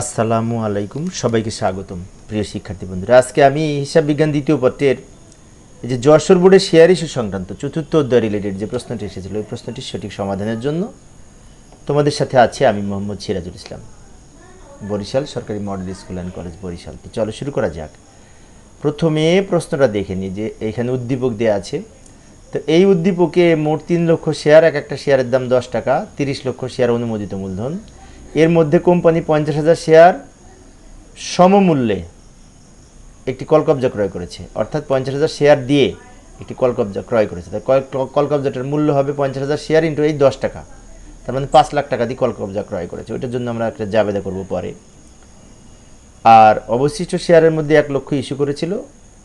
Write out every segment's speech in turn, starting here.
আসসালামু আলাইকুম, সবাইকে স্বাগতম। প্রিয় শিক্ষার্থী বন্ধুরা, আজকে আমি হিসাব বিজ্ঞান দ্বিতীয় পত্রের যে যশোর বোর্ডের শেয়ার ইস্যু সংক্রান্ত চতুর্থ অধ্যায় রিলেটেড যে প্রশ্নটি এসেছিল ওই প্রশ্নটির সঠিক সমাধানের জন্য তোমাদের সাথে আছে আমি মোহাম্মদ সিরাজুল ইসলাম, বরিশাল সরকারি model school and college Barishal. তো চলো শুরু করা যাক। প্রথমে প্রশ্নটা দেখে নিই যে এখানে উদ্দীপক দেওয়া আছে। তো এই উদ্দীপকে মোট তিন লক্ষ শেয়ার এক একটা শেয়ারের দাম দশ টাকা, তিরিশ লক্ষ শেয়ার অনুমোদিত মূলধন। এর মধ্যে কোম্পানি পঞ্চাশ হাজার শেয়ার সমমূল্যে একটি কলকবজা ক্রয় করেছে। অর্থাৎ পঞ্চাশ হাজার শেয়ার দিয়ে একটি কলকবজা ক্রয় করেছে। তাই কল- কলকবজাটার মূল্য হবে পঞ্চাশ হাজার শেয়ার ইন্টু এই দশ টাকা। তার মানে পাঁচ লাখ টাকা দিয়ে কলকবজা ক্রয় করেছে। ওইটার জন্য আমরা একটা জাবেদা করব পরে। আর অবশিষ্ট শেয়ারের মধ্যে এক লক্ষ ইস্যু করেছিল।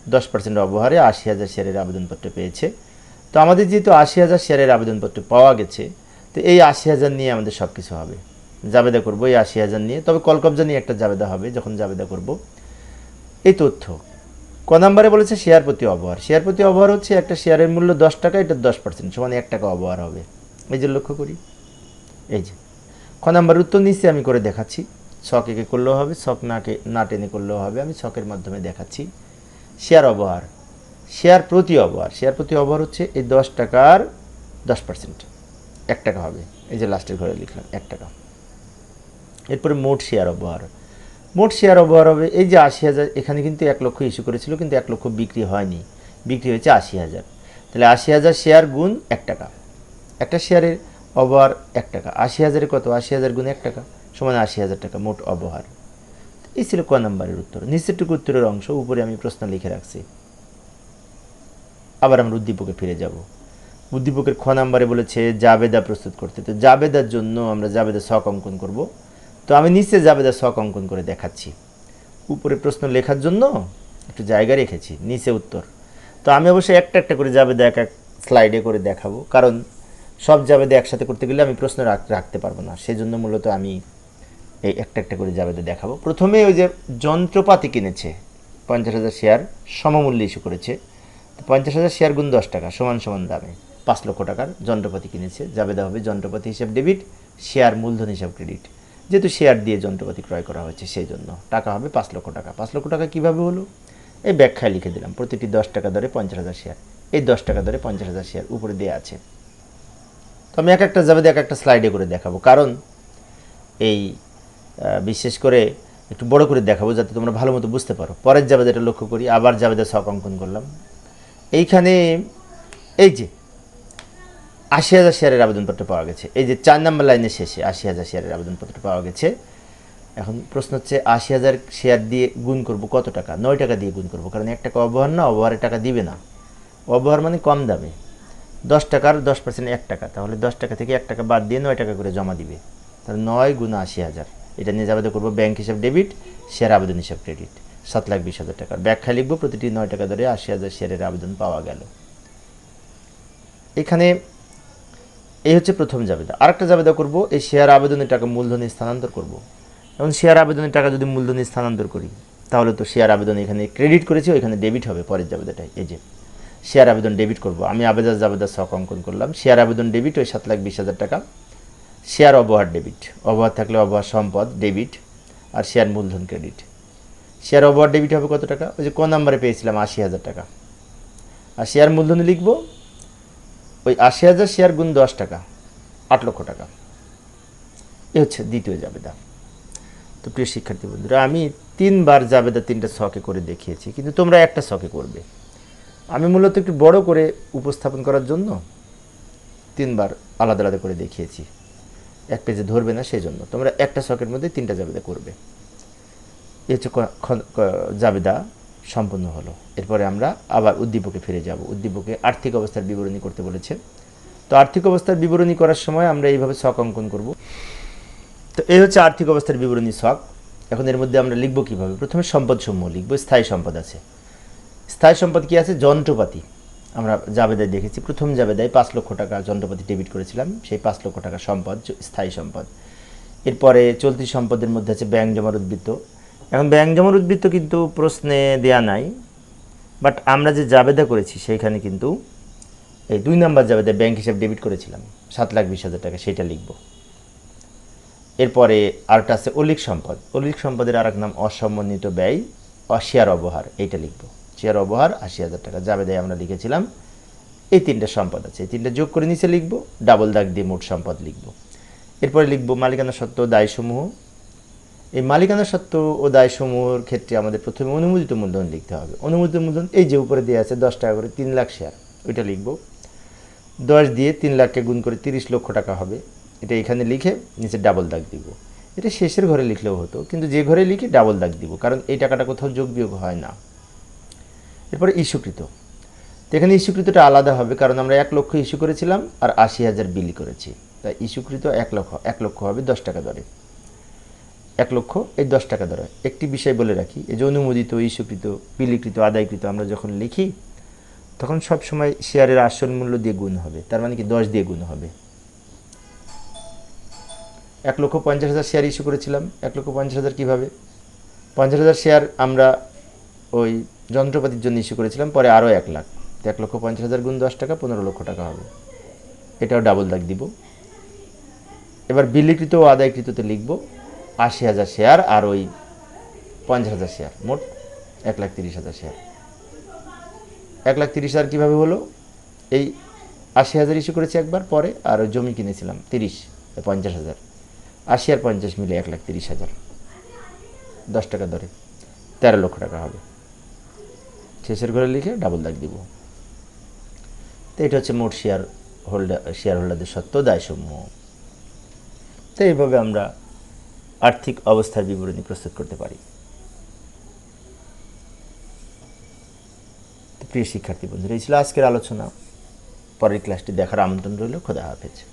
দশ পার্সেন্ট অবহারে আশি হাজার শেয়ারের আবেদনপত্র পেয়েছে। তো আমাদের যেহেতু আশি হাজার শেয়ারের আবেদনপত্র পাওয়া গেছে, তো এই আশি হাজার নিয়ে আমাদের সব কিছু হবে। জাবেদা করব, এই আশি হাজার নিয়ে। তবে কলকবজা নিয়ে একটা জাবেদা হবে, যখন জাবেদা করব। এই তথ্য। ক নম্বরে বলেছে শেয়ার প্রতি অবহার। শেয়ার প্রতি অবহার হচ্ছে একটা শেয়ারের মূল্য দশ টাকা, এটা দশ পার্সেন্ট সমান এক টাকা অবহার হবে। এই যে লক্ষ্য করি। এই যে। খ নাম্বার উত্তর নিচে আমি করে দেখাচ্ছি। ছক একে করলেও হবে ছক নাকে, না টেনে করলেও হবে। আমি ছকের মাধ্যমে দেখাচ্ছি। শেয়ার অবহার। শেয়ার প্রতি অবহার। শেয়ার প্রতি অবহার হচ্ছে এই দশ টাকার দশ পার্সেন্ট এক টাকা হবে। এই যে লাস্টের ঘরে লিখলাম, এক টাকা। এরপরে মোট শেয়ার অবহার মোট শেয়ার অবহার হবে এই যে আশি হাজার, এখানে কিন্তু এক লক্ষ ইস্যু করেছিল, কিন্তু এক লক্ষ বিক্রি হয়নি। বিক্রি হয়েছে আশি হাজার। তাহলে আশি হাজার শেয়ার গুণ এক টাকা। একটা শেয়ারের অবহার এক টাকা। আশি হাজারে কত? আশি হাজার গুণ এক টাকা, সমান আশি হাজার টাকা, মোট অবহার এই ছিল ক নম্বরের উত্তর। নিচেরটুকু উত্তরের অংশ উপরে আমি প্রশ্ন লিখে রাখছি। আবার আমরা উদ্দীপকে ফিরে যাব। উদ্দীপকের খ নাম্বারে বলেছে, জাবেদা প্রস্তুত করতে। তো জাবেদার জন্য আমরা জাবেদা শখ অঙ্কন করব। তো আমি নিচে জাবেদা শখ অঙ্কন করে দেখাচ্ছি। উপরে প্রশ্ন লেখার জন্য একটু জায়গা রেখেছি, নিচে উত্তর। তো আমি অবশ্যই একটা একটা করে জাবেদা এক এক স্লাইডে করে দেখাবো, কারণ সব জাবেদা একসাথে করতে গেলে আমি প্রশ্ন রাখ- রাখতে পারব না। সেই জন্য মূলত আমি এই একটা একটা করে জাবেদা দেখাবো। প্রথমে ওই যে যন্ত্রপাতি কিনেছে, পঞ্চাশ হাজার শেয়ার সমমূল্যে ইস্যু করেছে। তো পঞ্চাশ হাজার শেয়ার গুণ দশ টাকা, সমান সমান দামে। পাঁচ লক্ষ টাকার যন্ত্রপাতি কিনেছে। জাবেদা হবে যন্ত্রপাতি হিসাব ডেবিট, শেয়ার মূলধন হিসাব ক্রেডিট। যেহেতু শেয়ার দিয়ে যন্ত্রপাতি ক্রয় করা হয়েছে সেই জন্য টাকা হবে পাঁচ লক্ষ টাকা। পাঁচ লক্ষ টাকা কীভাবে হলো? এই ব্যাখ্যায় লিখে দিলাম। প্রতিটি দশ টাকা দরে পঞ্চাশ হাজার শেয়ার এই দশ টাকা দরে পঞ্চাশ হাজার শেয়ার উপরে দেওয়া আছে। তো আমি এক একটা জাবেদা এক একটা স্লাইডে করে দেখাবো। কারণ এই বিশেষ করে একটু বড় করে দেখাবো যাতে তোমরা ভালো মতো বুঝতে পারো। পরের জাবেদাটা লক্ষ্য করি, আবার জাবেদা শখ অঙ্কন করলাম। এইখানে এই যে আশি হাজার শেয়ারের আবেদনপত্র পাওয়া গেছে। এই যে চার নম্বর লাইনের শেষে আশি হাজার শেয়ারের আবেদনপত্র পাওয়া গেছে। এখন প্রশ্ন হচ্ছে, আশি হাজার শেয়ার দিয়ে গুণ করব কত টাকা? নয় টাকা দিয়ে গুণ করব, কারণ এক টাকা অবহার না অবহারের টাকা দিবে না। অবহার মানে কম দামে। দশ টাকার দশ পার্সেন্ট এক টাকা, তাহলে দশ টাকা থেকে এক টাকা বাদ দিয়ে নয় টাকা করে জমা দিবে। তাহলে নয় গুণ আশি হাজার। এটা নিয়ে আবেদন করব, ব্যাংক হিসাব ডেবিট, শেয়ার আবেদন হিসাব ক্রেডিট। সাত লাখ বিশ হাজার টাকার ব্যাখ্যা লিখব, প্রতিটি নয় টাকা ধরে আশি হাজার শেয়ারের আবেদন পাওয়া গেল। এখানে এই হচ্ছে প্রথম জাবেদা। আরেকটা জাবেদা করব, এই শেয়ার আবেদনের টাকা মূলধনে স্থানান্তর করব। এবং শেয়ার আবেদনের টাকা যদি মূলধনে স্থানান্তর করি, তাহলে তো শেয়ার আবেদন এখানে ক্রেডিট করেছি, ওইখানে ডেবিট হবে পরের জাবেদাটাই এই যে, শেয়ার আবেদন ডেবিট করব। আমি আবেদন জাবেদা শখ অঙ্কন করলাম। শেয়ার আবেদন ডেবিট ওই সাত লাখ বিশ হাজার টাকা। শেয়ার অবহার ডেবিট অবহার থাকলে অবহার সম্পদ ডেবিট আর শেয়ার মূলধন ক্রেডিট শেয়ার অবহার ডেবিট হবে কত টাকা? ওই যে কোন নাম্বারে পেয়েছিলাম আশি হাজার টাকা। আর শেয়ার মূলধনে লিখব ওই আশি হাজার শেয়ার গুণ দশ টাকা, আট লক্ষ টাকা। এ হচ্ছে দ্বিতীয় জাবেদা। তো প্রিয় শিক্ষার্থী বন্ধুরা, আমি তিনবার জাবেদা তিনটা শখে করে দেখিয়েছি, কিন্তু তোমরা একটা শখে করবে। আমি মূলত একটু বড় করে উপস্থাপন করার জন্য তিনবার আলাদা আলাদা করে দেখিয়েছি। এক পেজে ধরবে না সেই জন্য তোমরা একটা শখের মধ্যে তিনটা জাবেদা করবে। এ হচ্ছে জাবেদা সম্পন্ন হলো। এরপরে আমরা আবার উদ্দীপকে ফিরে যাব। উদ্দীপকে আর্থিক অবস্থার বিবরণী করতে বলেছে। তো আর্থিক অবস্থার বিবরণী করার সময় আমরা এইভাবে শখ অঙ্কন করব। তো এই হচ্ছে আর্থিক অবস্থার বিবরণী শখ এখন এর মধ্যে আমরা লিখব কীভাবে? প্রথমে সম্পদ সমূহ লিখব। স্থায়ী সম্পদ আছে। স্থায়ী সম্পদ কি আছে? যন্ত্রপাতি। আমরা জাবেদায় দেখেছি। প্রথম জাবেদায় পাঁচ লক্ষ টাকা যন্ত্রপাতি ডেবিট করেছিলাম। সেই পাঁচ লক্ষ টাকা সম্পদ, স্থায়ী সম্পদ। এরপরে চলতি সম্পদের মধ্যে আছে ব্যাংক জমার উদ্বৃত্ত। এখন ব্যাংক জমার উদ্বৃত্ত কিন্তু প্রশ্নে দেয়া নাই বাট আমরা যে জাবেদা করেছি সেইখানে কিন্তু এই দুই নাম্বার জাবেদা ব্যাংক হিসাব ডেবিট করেছিলাম, সাত লাখ বিশ হাজার টাকা সেটা লিখব। এরপরে আরেকটা আছে অলিক সম্পদ। অলিক সম্পদের আর এক নাম অসমন্বিত ব্যয়, অশেয়ার অবহার, এইটা লিখব। শেয়ার অবহার, আশি হাজার টাকা যাবে দেয় আমরা লিখেছিলাম। এই তিনটা সম্পদ আছে, এই তিনটা যোগ করে নিচে লিখব, ডাবল দাগ দিয়ে মোট সম্পদ লিখব। এরপরে লিখব মালিকানা সত্ত্ব দায়সমূহ এই মালিকানা সত্ত্ব ও দায়সমূহের ক্ষেত্রে আমাদের প্রথমে অনুমোদিত মূলধন লিখতে হবে। অনুমোদিত মূলধন এই যে উপরে দেওয়া আছে, দশ টাকা করে তিন লাখ শেয়ার, ওইটা লিখব। দশ দিয়ে তিন লাখকে গুণ করে তিরিশ লক্ষ টাকা হবে। এটা এখানে লিখে নিচে ডাবল দাগ দিব। এটা শেষের ঘরে লিখলেও হতো, কিন্তু যে ঘরে লিখে ডাবল দাগ দিব, কারণ এই টাকাটা কোথাও যোগ বিয়োগ হয় না। এরপরে ইস্যুকৃত। তো এখানে ইস্যুকৃতটা আলাদা হবে, কারণ আমরা এক লক্ষ ইস্যু করেছিলাম আর আশি হাজার বিলি করেছি। তাই ইস্যুকৃত এক লক্ষ এক লক্ষ হবে দশ টাকা দরে। এক লক্ষ এই দশ টাকা দরে একটি বিষয় বলে রাখি, এই যে অনুমোদিত, ইস্যুকৃত, বিলিকৃত, আদায়কৃত আমরা যখন লিখি, তখন সব সময় শেয়ারের আসল মূল্য দিয়ে গুণ হবে। তার মানে কি দশ দিয়ে গুণ হবে। এক লক্ষ পঞ্চাশ হাজার শেয়ার ইস্যু করেছিলাম। এক লক্ষ পঞ্চাশ হাজার কীভাবে? পঞ্চাশ হাজার শেয়ার আমরা ওই যন্ত্রপাতির জন্য ইস্যু করেছিলাম, পরে আরও এক লাখ। তো এক লক্ষ পঞ্চাশ হাজার গুণ দশ টাকা, পনেরো লক্ষ টাকা হবে। এটাও ডাবল দাগ দিব। এবার বিলিকৃত ও আদায়কৃততে লিখব। আশি হাজার শেয়ার আর ওই পঞ্চাশ হাজার শেয়ার, মোট এক লাখ তিরিশ হাজার শেয়ার। এক লাখ তিরিশ হাজার কীভাবে হলো? এই আশি হাজার ইস্যু করেছি একবার পরে আর জমি কিনেছিলাম তিরিশ, পঞ্চাশ হাজার। আশি আর পঞ্চাশ মিলে এক লাখ তিরিশ হাজার। দশ টাকা দরে। তেরো লক্ষ টাকা হবে। শেষের ঘরে লিখে ডাবল দাগ দিব। তো এটা হচ্ছে মোট শেয়ার হোল্ডার শেয়ার হোল্ডারদের সত্ত্ব দায়সমূহ। তো এইভাবে আমরা আর্থিক অবস্থার বিবরণী প্রস্তুত করতে পারি। প্রিয় শিক্ষার্থী বন্ধুরা, এই ছিল আজকের আলোচনা। পরের ক্লাসটি দেখার আমন্ত্রণ রইল। খোদা হাফেজ।